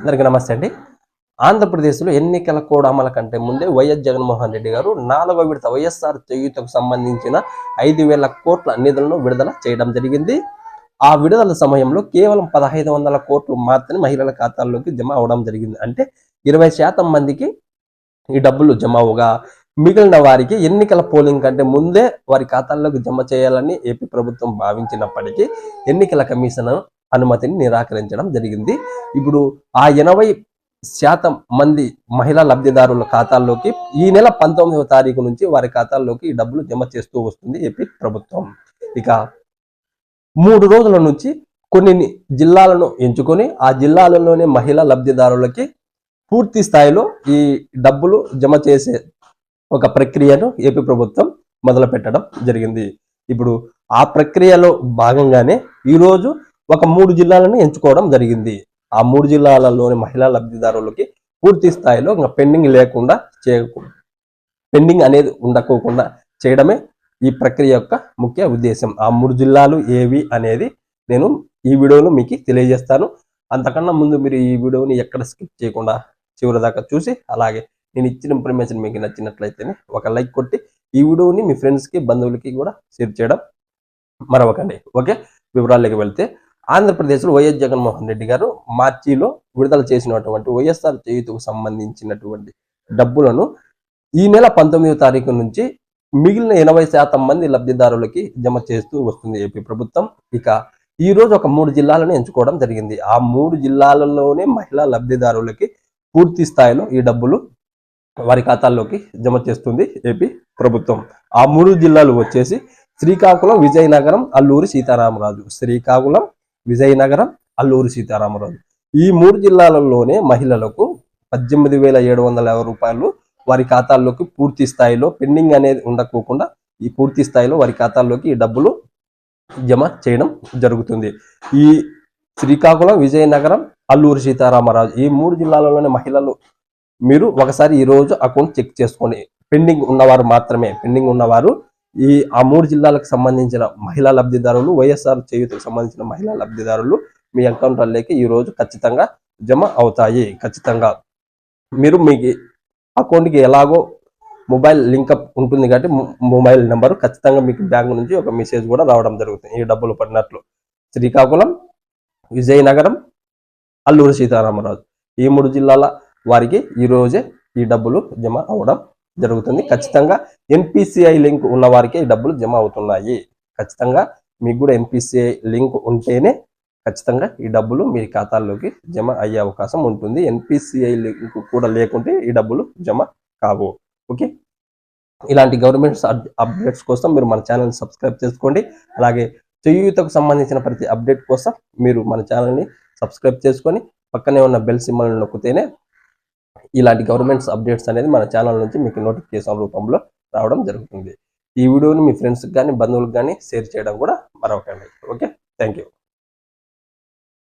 అందరికీ నమస్తే అండి. ఆంధ్రప్రదేశ్లో ఎన్నికల కోడ్ అమల కంటే ముందే వైఎస్ జగన్మోహన్ రెడ్డి గారు నాలుగవ విడత వైఎస్ఆర్ చేయూతకు సంబంధించిన ఐదు వేల కోట్ల నిధులను విడుదల చేయడం జరిగింది. ఆ విడుదల సమయంలో కేవలం పదహైదు వందల కోట్లు మాత్రమే మహిళల ఖాతాల్లోకి జమ అవడం జరిగింది. అంటే ఇరవై శాతం మందికి ఈ డబ్బులు జమ అవగా మిగిలిన వారికి ఎన్నికల పోలింగ్ కంటే ముందే వారి ఖాతాల్లోకి జమ చేయాలని ఏపీ ప్రభుత్వం భావించినప్పటికీ ఎన్నికల కమిషన్ అనుమతిని నిరాకరించడం జరిగింది. ఇప్పుడు ఆ ఎనభై శాతం మంది మహిళా లబ్ధిదారుల ఖాతాల్లోకి ఈ నెల పంతొమ్మిదవ తారీఖు నుంచి వారి ఖాతాల్లోకి ఈ డబ్బులు జమ చేస్తూ వస్తుంది ఏపీ ప్రభుత్వం. ఇక మూడు రోజుల నుంచి కొన్ని జిల్లాలను ఎంచుకొని ఆ జిల్లాలలోనే మహిళా లబ్ధిదారులకి పూర్తి స్థాయిలో ఈ డబ్బులు జమ చేసే ఒక ప్రక్రియను ఏపీ ప్రభుత్వం మొదలుపెట్టడం జరిగింది. ఇప్పుడు ఆ ప్రక్రియలో భాగంగానే ఈరోజు ఒక మూడు జిల్లాలను ఎంచుకోవడం జరిగింది. ఆ మూడు జిల్లాలలోని మహిళా లబ్ధిదారులకి పూర్తి స్థాయిలో ఇంకా పెండింగ్ లేకుండా చేయకు పెండింగ్ అనేది ఉండకోకుండా చేయడమే ఈ ప్రక్రియ యొక్క ముఖ్య ఉద్దేశం. ఆ మూడు జిల్లాలు ఏవి అనేది నేను ఈ వీడియోలో మీకు తెలియజేస్తాను. అంతకన్నా ముందు మీరు ఈ వీడియోని ఎక్కడ స్కిప్ చేయకుండా చివరి దాకా చూసి అలాగే నేను ఇచ్చిన ఇన్ఫర్మేషన్ మీకు నచ్చినట్లయితేనే ఒక లైక్ కొట్టి ఈ వీడియోని మీ ఫ్రెండ్స్కి బంధువులకి కూడా షేర్ చేయడం మరవకండి. ఓకే? వివరాల్లోకి వెళ్తే ఆంధ్రప్రదేశ్లో వైఎస్ జగన్మోహన్ రెడ్డి గారు మార్చిలో విడుదల చేసినటువంటి వైఎస్ఆర్ చేయుతకు సంబంధించినటువంటి డబ్బులను ఈ నెల పంతొమ్మిదవ తారీఖు నుంచి మిగిలిన ఎనభై శాతం మంది లబ్ధిదారులకి జమ చేస్తూ వస్తుంది ఏపీ ప్రభుత్వం. ఇక ఈ రోజు ఒక మూడు జిల్లాలను ఎంచుకోవడం జరిగింది. ఆ మూడు జిల్లాలలోనే మహిళా లబ్ధిదారులకి పూర్తి స్థాయిలో ఈ డబ్బులు వారి ఖాతాల్లోకి జమ చేస్తుంది ఏపీ ప్రభుత్వం. ఆ మూడు జిల్లాలు వచ్చేసి శ్రీకాకుళం విజయనగరం అల్లూరి సీతారామరాజు. శ్రీకాకుళం విజయనగరం అల్లూరు సీతారామరాజు. ఈ మూడు జిల్లాలలోనే మహిళలకు పద్దెనిమిది వేల ఏడు వందల యాభై రూపాయలు వారి ఖాతాల్లోకి పూర్తి స్థాయిలో పెండింగ్ అనేది ఉండకోకుండా ఈ పూర్తి స్థాయిలో వారి ఖాతాల్లోకి ఈ డబ్బులు జమ చేయడం జరుగుతుంది. ఈ శ్రీకాకుళం విజయనగరం అల్లూరు సీతారామరాజు ఈ మూడు జిల్లాలలోని మహిళలు మీరు ఒకసారి ఈ రోజు అకౌంట్ చెక్ చేసుకోండి. పెండింగ్ ఉన్నవారు మాత్రమే పెండింగ్ ఉన్నవారు ఈ ఆ మూడు జిల్లాలకు సంబంధించిన మహిళా లబ్ధిదారులు వైఎస్ఆర్ చేయూతకు సంబంధించిన మహిళా లబ్ధిదారులు మీ అకౌంట్లలోకి ఈ రోజు ఖచ్చితంగా జమ అవుతాయి. ఖచ్చితంగా. మీరు మీ అకౌంట్కి ఎలాగో మొబైల్ లింకప్ ఉంటుంది కాబట్టి మొబైల్ నెంబర్ ఖచ్చితంగా మీకు బ్యాంక్ నుంచి ఒక మెసేజ్ కూడా రావడం జరుగుతుంది. ఈ డబ్బులు పడినట్లు. శ్రీకాకుళం విజయనగరం అల్లూరి సీతారామరాజు. ఈ మూడు జిల్లాల వారికి ఈరోజే ఈ డబ్బులు జమ అవడం జరుగుతుంది. ఖచ్చితంగా ఎన్పిసిఐ లింక్ ఉన్న వారికే ఈ డబ్బులు జమ అవుతున్నాయి. ఖచ్చితంగా మీకు కూడా ఎన్పిసిఐ లింక్ ఉంటేనే ఖచ్చితంగా ఈ డబ్బులు మీ ఖాతాల్లోకి జమ అయ్యే అవకాశం ఉంటుంది. ఎన్పిసిఐ లింక్ కూడా లేకుంటే ఈ డబ్బులు జమ కావు. ఓకే? ఇలాంటి గవర్నమెంట్ అప్డేట్స్ కోసం మీరు మన ఛానల్ని సబ్స్క్రైబ్ చేసుకోండి. అలాగే చేయూతకు సంబంధించిన ప్రతి అప్డేట్ కోసం మీరు మన ఛానల్ని సబ్స్క్రైబ్ చేసుకొని పక్కనే ఉన్న బెల్ సింబల్ నొక్కితేనే ఇలాంటి గవర్నమెంట్స్ అప్డేట్స్ అనేది మన ఛానల్ నుంచి మీకు నోటిఫికేషన్ రూపంలో రావడం జరుగుతుంది. ఈ వీడియోని మీ ఫ్రెండ్స్కి కానీ బంధువులకు కానీ షేర్ చేయడం కూడా మరొకండి ఓకే? Thank you